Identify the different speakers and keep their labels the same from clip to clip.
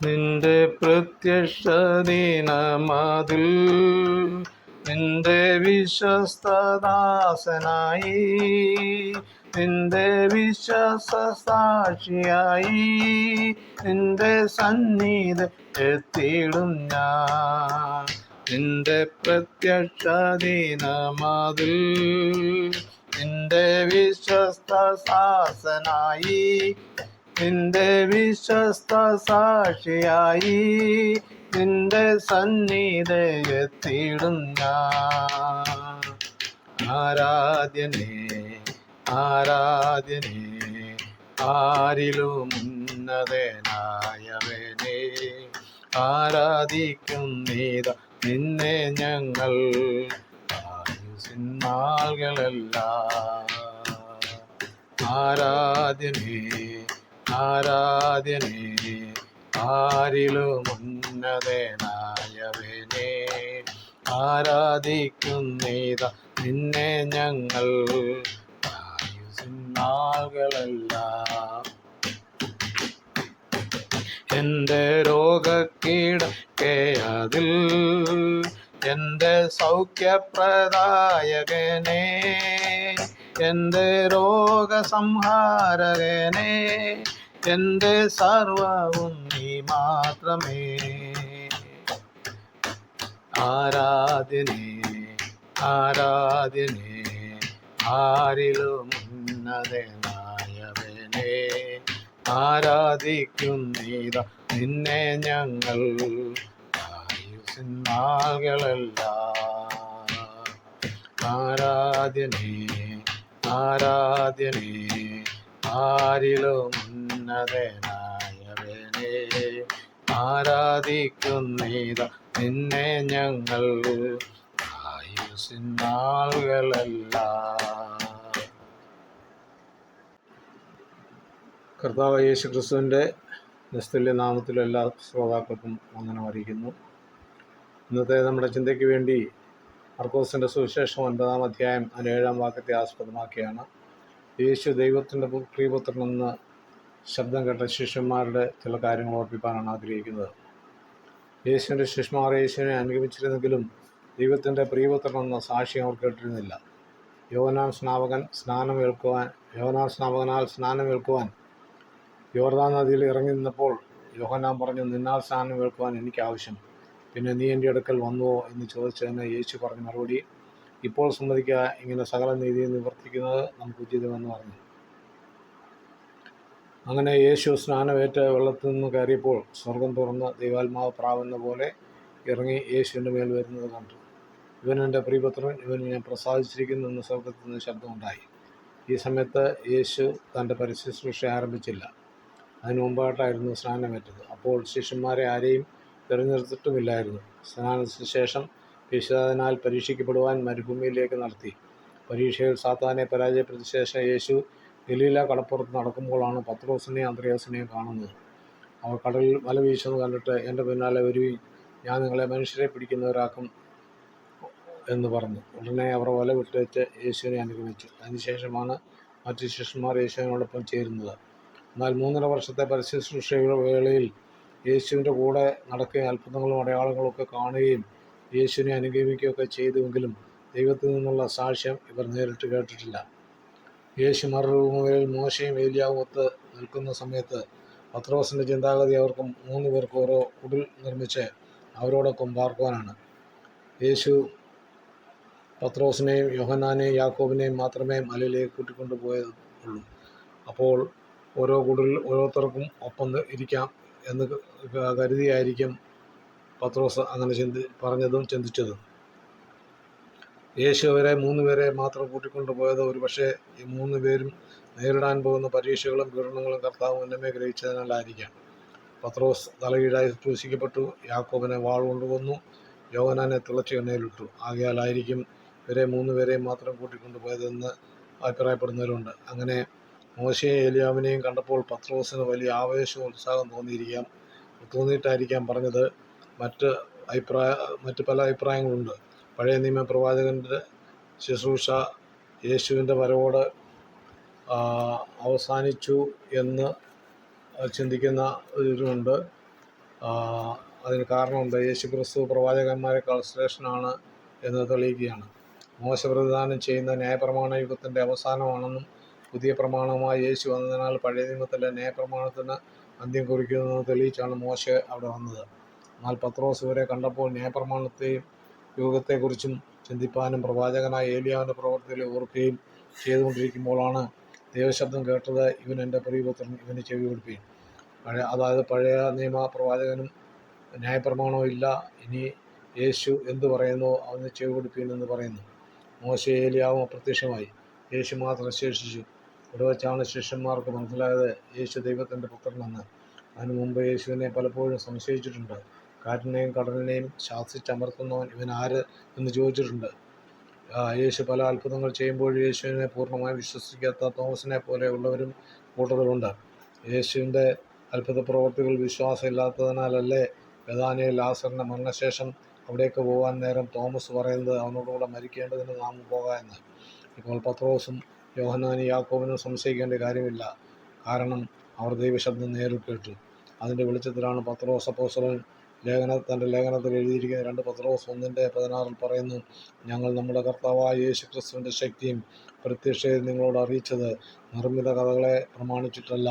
Speaker 1: നിന്റെ പ്രത്യക്ഷ ദിനമതിൽ നിന്റെ വിശ്വസ്തദാസനായി നിന്റെ വിശ്വാസ സാക്ഷിയായി നിന്റെ സന്നിധി എത്തിയിടും ഞാൻ. നിന്റെ പ്രത്യക്ഷ ദിനമതിൽ നിന്റെ വിശ്വസ്ത സാസനായി നിന്റെ വിശ്വസ്ത സാക്ഷിയായി നിന്റെ സന്നിധയത്തിടുന്ന ആരാധ്യനേ ആരാധ്യനേ ആരിലും ഉന്നതനായവനെ ആരാധിക്കും നീത. നിന്നെ ഞങ്ങൾ ആയുസിന്നാളുകളെല്ലാം ആരാധ്യനേ ആരാധ്യനേ ആരിലും ഉന്നതനായവനെ ആരാധിക്കും നീത നിന്നെ ഞങ്ങൾ? ആയുസിന്നാളുകളെല്ലാം എന്റെ രോഗക്കീടക്കെ അതിൽ എന്റെ സൗഖ്യപ്രദായകനെ. എന്റെ രോഗസംഹാരകനെ. എന്റെ സർവവും നീ മാത്രമേ. ആരാധനേ ആരാധനേ ആരിലും ഉന്നതനായവനെ ആരാധിക്കും നീത. നിന്നെ ഞങ്ങൾ ആയുസിന്മാകളല്ല ആരാധനേ ആരാധനേ ആരിലും ഉന്നതനായവനെ ആരാധിക്കുന്നീത? നിന്നെ ഞങ്ങൾ ആയുസിന്നാളുകളല്ല കർത്താവ് യേശു ക്രിസ്തുവിന്റെ നിസ്തുല്യ നാമത്തിൽ എല്ലാ ശ്രോതാക്കൾക്കും വന്ദനം അറിയിക്കുന്നു. ഇന്നത്തെ നമ്മുടെ ചിന്തയ്ക്ക് വേണ്ടി മർക്കോസിന്റെ സുവിശേഷം ഒൻപതാം അധ്യായം അതിന്റെ ഏഴാം വാക്യത്തെ ആസ്പദമാക്കിയാണ്. യേശു ദൈവത്തിന്റെ പ്രിയപുത്രനെന്ന് ശബ്ദം കേട്ട ശിഷ്യന്മാരുടെ ചില കാര്യങ്ങൾ ഓർപ്പിക്കാനാണ് ആഗ്രഹിക്കുന്നത്. യേശുവിന്റെ ശിഷ്യന്മാർ യേശുവിനെ അനുഗമിച്ചിരുന്നെങ്കിലും ദൈവത്തിന്റെ പ്രിയപുത്രനെന്ന സാക്ഷി അവർ കേട്ടിരുന്നില്ല. യോനാൻ സ്നാപകൻ സ്നാനം ഏൽക്കുവാൻ യോനാൻ സ്നാപകനാൽ സ്നാനം ഏൽക്കുവാൻ യോർദാൻ നദിയിൽ ഇറങ്ങി നിന്നപ്പോൾ യോഹനാൻ പറഞ്ഞു നിന്നാൽ സ്നാനം ഏൽക്കുവാൻ എനിക്ക് ആവശ്യം. പിന്നെ നീ എന്റെ അടുക്കൽ വന്നുവോ? എന്ന് ചോദിച്ചതിന് യേശു പറഞ്ഞ മറുപടി ഇപ്പോൾ സമ്മതിക്കുക. ഇങ്ങനെ സകല നീതി നിവർത്തിക്കുന്നത് നമുക്ക് ഉചിതമെന്ന് പറഞ്ഞു. അങ്ങനെ യേശു സ്നാനമേറ്റ് വെള്ളത്തിൽ നിന്ന് കയറിയപ്പോൾ സ്വർഗം തുറന്ന് ദൈവാത്മാവ് പ്രാവുന്ന പോലെ ഇറങ്ങി യേശുവിന്റെ മേൽ വരുന്നത് കണ്ടു. ഇവൻ എന്റെ ഇവൻ ഞാൻ പ്രസാദിച്ചിരിക്കുന്നു എന്ന് സ്വർഗത്തിൽ നിന്ന് ശബ്ദമുണ്ടായി. ഈ സമയത്ത് യേശു തന്റെ പരിശുശ്രൂഷ ആരംഭിച്ചില്ല. അതിനു മുമ്പായിട്ടായിരുന്നു സ്നാനമേറ്റത്. അപ്പോൾ ശിഷ്യന്മാരെ ആരെയും തിരഞ്ഞെടുത്തിട്ടുമില്ലായിരുന്നു. സ്നാനത്തിന് ശേഷം യേശുദാനാൽ പരീക്ഷിക്കപ്പെടുവാൻ മരുഭൂമിയിലേക്ക് നടത്തി. പരീക്ഷയിൽ സാത്താനെ പരാജയപ്പെടുത്തിയ ശേഷം യേശു ഗലീല കടപ്പുറത്ത് നടക്കുമ്പോഴാണ് പത്രോസിനെയും അന്ത്രയാസിനെയും കാണുന്നത്. അവർ കടലിൽ വല വീശുന്നത് കണ്ടിട്ട് എന്റെ പിന്നാലെ വരുവി ഞാൻ നിങ്ങളെ മനുഷ്യരെ പിടിക്കുന്നവരാക്കും എന്ന് പറഞ്ഞു. ഉടനെ അവർ വല വിട്ടുവെച്ച് യേശുവിനെ അനുഗമിച്ചു. അതിനുശേഷമാണ് മറ്റ് ശിഷ്യന്മാർ യേശുവിനോടൊപ്പം ചേരുന്നത്. എന്നാൽ മൂന്നര വർഷത്തെ പരിശുശ്രൂഷയുടെ വേളയിൽ യേശുവിന്റെ കൂടെ നടക്കുകയും അത്ഭുതങ്ങളും അടയാളങ്ങളും ഒക്കെ കാണുകയും യേശുവിനെ അനുഗമിക്കുകയൊക്കെ ചെയ്തുവെങ്കിലും ദൈവത്തിൽ നിന്നുള്ള സാക്ഷ്യം ഇവർ നേരിട്ട് കേട്ടിട്ടില്ല. യേശു മറുമുകളിൽ മോശയും ഏലിയാവും ഒത്ത് നിൽക്കുന്ന സമയത്ത് പത്രോസിന്റെ ചിന്താഗതി അവർക്ക് മൂന്ന് പേർക്ക് ഓരോ കുടിൽ നിർമ്മിച്ച് അവരോടൊപ്പം പാർക്കുവാനാണ്. യേശു പത്രോസിനെയും യോഹനാനെയും യാക്കോബിനെയും മാത്രമേ മലയിലേക്ക് കൂട്ടിക്കൊണ്ടുപോയുള്ളൂ അപ്പോൾ ഓരോ കുടിൽ ഓരോരുത്തർക്കും ഒപ്പം ഇരിക്കാം എന്ന് കരുതിയായിരിക്കും പത്രോസ് അങ്ങനെ ചിന്തി പറഞ്ഞതും ചിന്തിച്ചതും. യേശു അവരെ മൂന്ന് പേരെ മാത്രം കൂട്ടിക്കൊണ്ടുപോയത് ഒരു പക്ഷേ ഈ മൂന്ന് പേരും നേരിടാൻ പോകുന്ന പരീക്ഷകളും പീഡനങ്ങളും കർത്താവ് മുന്നമേ ഗ്രഹിച്ചതിനാലായിരിക്കാം. പത്രോസ് തലകീഴായി ക്രൂശിക്കപ്പെട്ടു യാക്കോബിനെ വാൾ കൊണ്ടുവന്നു യോഗനാനെ തിളച്ചു എണ്ണയിലിട്ടു. ആകയാലായിരിക്കും ഇവരെ മൂന്ന് പേരെയും മാത്രം കൂട്ടിക്കൊണ്ടുപോയതെന്ന് അഭിപ്രായപ്പെടുന്നവരുണ്ട്. അങ്ങനെ മോശയെ ഏലിയാവിനെയും കണ്ടപ്പോൾ പത്രോസിന് വലിയ ആവേശവും ഉത്സാഹം തോന്നിയിരിക്കാം. തോന്നിയിട്ടായിരിക്കാം പറഞ്ഞത്. മറ്റ് അഭിപ്രായ മറ്റ് പല അഭിപ്രായങ്ങളുണ്ട്. പഴയ നിയമ പ്രവാചകന്റെ ശുശ്രൂഷ യേശുവിന്റെ വരവോട് അവസാനിച്ചു എന്ന് ചിന്തിക്കുന്ന ഒരുണ്ട് അതിന് കാരണമുണ്ട്. യേശു ക്രിസ്തു പ്രവാചകന്മാരെക്കാൾ ശ്രേഷ്ഠനാണ് എന്ന് തെളിയിക്കുകയാണ്. മോശ പ്രതിദാനം ചെയ്യുന്ന ന്യായപ്രമാണ യുഗത്തിന്റെ അവസാനമാണെന്നും പുതിയ പ്രമാണമായി യേശു വന്നതിനാൽ പഴയ നിയമത്തിലെ ന്യായപ്രമാണത്തിന് അന്ത്യം കുറിക്കുന്നതെന്ന് തെളിയിച്ചാണ് മോശ അവിടെ വന്നത്. എന്നാൽ പത്രോസ് ഇവരെ കണ്ടപ്പോൾ ന്യായപ്രമാണത്തെയും യുഗത്തെക്കുറിച്ചും ചിന്തിപ്പാനും പ്രവാചകനായ ഏലിയാവിന്റെ പ്രവർത്തികളെ ഓർക്കുകയും ചെയ്തുകൊണ്ടിരിക്കുമ്പോഴാണ് ദൈവശബ്ദം കേട്ടത് ഇവൻ എന്റെ പ്രിയപുത്രൻ ഇവന് ചെവി കൊടുപ്പീൻ പഴയ അതായത് പഴയ നിയമ പ്രവാചകനും ന്യായപ്രമാണവും ഇല്ല. ഇനി യേശു എന്തു പറയുന്നു? അവന് ചെവി കൊടുപ്പീൻ എന്ന് പറയുന്നു. മോശ ഏലിയാവും അപ്രത്യക്ഷമായി. യേശു മാത്രം ശേഷിച്ചു ഇവിടെ വെച്ചാണ് ശിഷ്യന്മാർക്ക് മനസ്സിലായത് യേശു ദൈവത്തിന്റെ പുത്രനെന്ന് അതിനു മുമ്പ് യേശുവിനെ പലപ്പോഴും സംശയിച്ചിട്ടുണ്ട്. കാറ്റിനെയും കടലിനെയും ശാസിച്ചമർത്തുന്നവൻ ഇവൻ ആര് എന്ന് ചോദിച്ചിട്ടുണ്ട്. യേശു പല അത്ഭുതങ്ങൾ ചെയ്യുമ്പോൾ യേശുവിനെ പൂർണമായി വിശ്വസിക്കാത്ത തോമസിനെ പോലെയുള്ളവരും കൂട്ടത്തിലുണ്ട്. യേശുവിന്റെ അത്ഭുത പ്രവർത്തികൾ വിശ്വാസമില്ലാത്തതിനാലല്ലേ ബദാനിയയിൽ ലാസറിന്റെ മരണശേഷം അവിടേക്ക് പോകാൻ നേരം തോമസ് പറയുന്നത് അവനോടുകൂടെ മരിക്കേണ്ടതിന് നാം പോകാം എന്ന്. ഇപ്പോൾ പത്രോസും യോഹനാനി യാക്കോബിനും സംശയിക്കേണ്ട കാര്യമില്ല. കാരണം അവർ ദൈവശബ്ദം നേരിൽ കേട്ടു. അതിന്റെ വെളിച്ചത്തിലാണ് പത്രോസ് അപ്പോസ്തലൻ ലേഖന തന്റെ ലേഖനത്തിൽ എഴുതിയിരിക്കുന്ന രണ്ട് പത്രോസ് ഒന്നിന്റെ പതിനാറിൽ പറയുന്നു ഞങ്ങൾ നമ്മുടെ കർത്താവായ യേശു ക്രിസ്തുവിന്റെ ശക്തിയും പ്രത്യക്ഷയിൽ നിങ്ങളോട് അറിയിച്ചത് നിർമ്മിത കഥകളെ പ്രമാണിച്ചിട്ടല്ല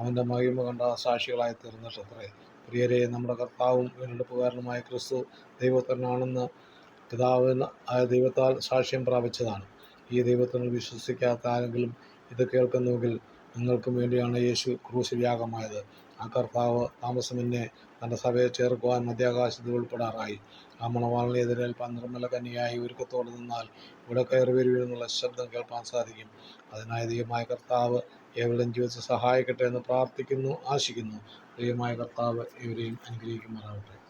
Speaker 1: അവന്റെ മഹിമ കണ്ട സാക്ഷികളായി തീർന്നിട്ടത്രേ. പ്രിയരെ നമ്മുടെ കർത്താവും വീണ്ടെടുപ്പുകാരനുമായ ക്രിസ്തു ദൈവത്തിനാണെന്ന് പിതാവിന് ആയ ദൈവത്താൽ സാക്ഷ്യം പ്രാപിച്ചതാണ്. ഈ ദൈവത്തിന് വിശ്വസിക്കാത്ത ആരെങ്കിലും ഇത് കേൾക്കുന്നുവെങ്കിൽ നിങ്ങൾക്കും വേണ്ടിയാണ് യേശു ക്രൂശിൽ യാഗമായത്. ആ കർത്താവ് താമസമിന്നെ തന്റെ സഭയെ ചേർക്കുവാൻ മധ്യാകാശത്തിൽ ഉൾപ്പെടാറായി. ആ മണവാളിനെ എതിരേൽപ്പാൻ നിർമ്മല കന്യായി ഒരുക്കത്തോടെ നിന്നാൽ ഇവിടെ കയറി വരുവെന്നുള്ള ശബ്ദം കേൾപ്പാൻ സാധിക്കും. അതിനായി ദൈവമായ കർത്താവ് ഏവരുടെയും ജീവിച്ച് സഹായിക്കട്ടെ എന്ന് പ്രാർത്ഥിക്കുന്നു ആശിക്കുന്നു. ദൈവമായ കർത്താവ് ഇവരെയും അനുഗ്രഹിക്കുമാറാവട്ടെ.